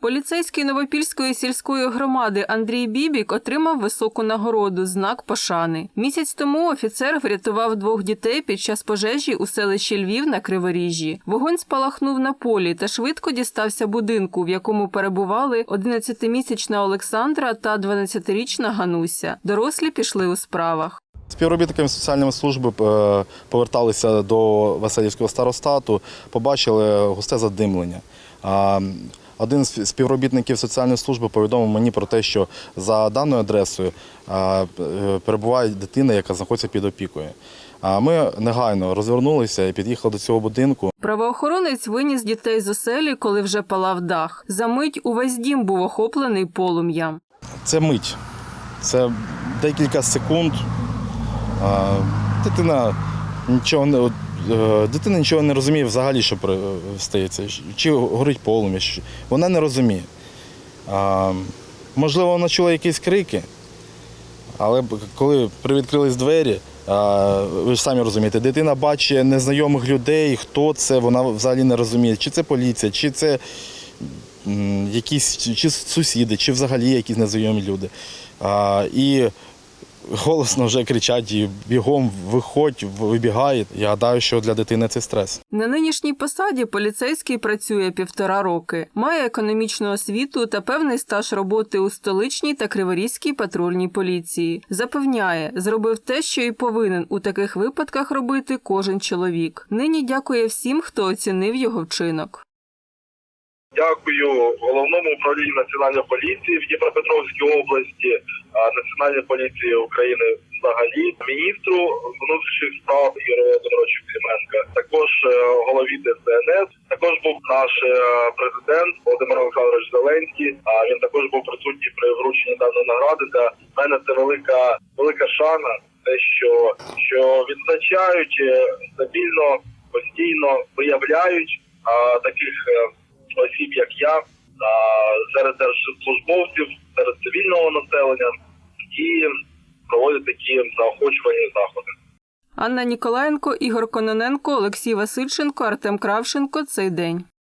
Поліцейський Новопільської сільської громади Андрій Бібік отримав високу нагороду знак пошани. Місяць тому офіцер врятував двох дітей під час пожежі у селищі Львів на Криворіжжі. Вогонь спалахнув на полі та швидко дістався будинку, в якому перебували 11-місячна Олександра та 12-річна Гануся. Дорослі пішли у справах. Співробітниками соціальної служби е, поверталися до Васильівського старостату, побачили густе задимлення. Один з співробітників соціальної служби повідомив мені про те, що за даною адресою е, перебуває дитина, яка знаходиться під опікою. А Ми негайно розвернулися і під'їхали до цього будинку. Правоохоронець виніс дітей з оселі, коли вже палав дах. За мить увесь дім був охоплений полум'ям. Це мить, це декілька секунд. Дитина нічого не дитина нічого не розуміє взагалі, що стається. Чи горить полум'я. Вона не розуміє. Можливо, вона чула якісь крики, але коли привідкрились двері, ви ж самі розумієте, дитина бачить незнайомих людей, хто це, вона взагалі не розуміє, чи це поліція, чи це якісь чи сусіди, чи взагалі якісь незнайомі люди. І голосно вже кричать, і бігом виходь, вибігає. Я гадаю, що для дитини це стрес. На нинішній посаді поліцейський працює півтора роки, має економічну освіту та певний стаж роботи у столичній та криворізькій патрульній поліції. Запевняє, зробив те, що і повинен у таких випадках робити кожен чоловік. Нині дякує всім, хто оцінив його вчинок. Дякую головному управлінню національної поліції в Дніпропетровській області, а, Національній поліції України взагалі, міністру внутрішніх справ Ігорю Володимировичу Клименка, також е, голові ДСНС. Також був наш е, президент Володимир Олександрович Зеленський. А він також був присутній при врученні даної награди. Для мене це велика велика шана. Те, що, що відзначають е, стабільно, постійно виявляють а, таких осіб, як я, серед держслужбовців, серед цивільного населення і проводять такі заохочувальні заходи. Анна Ніколаєнко, Ігор Кононенко, Олексій Васильченко, Артем Кравченко. Цей день.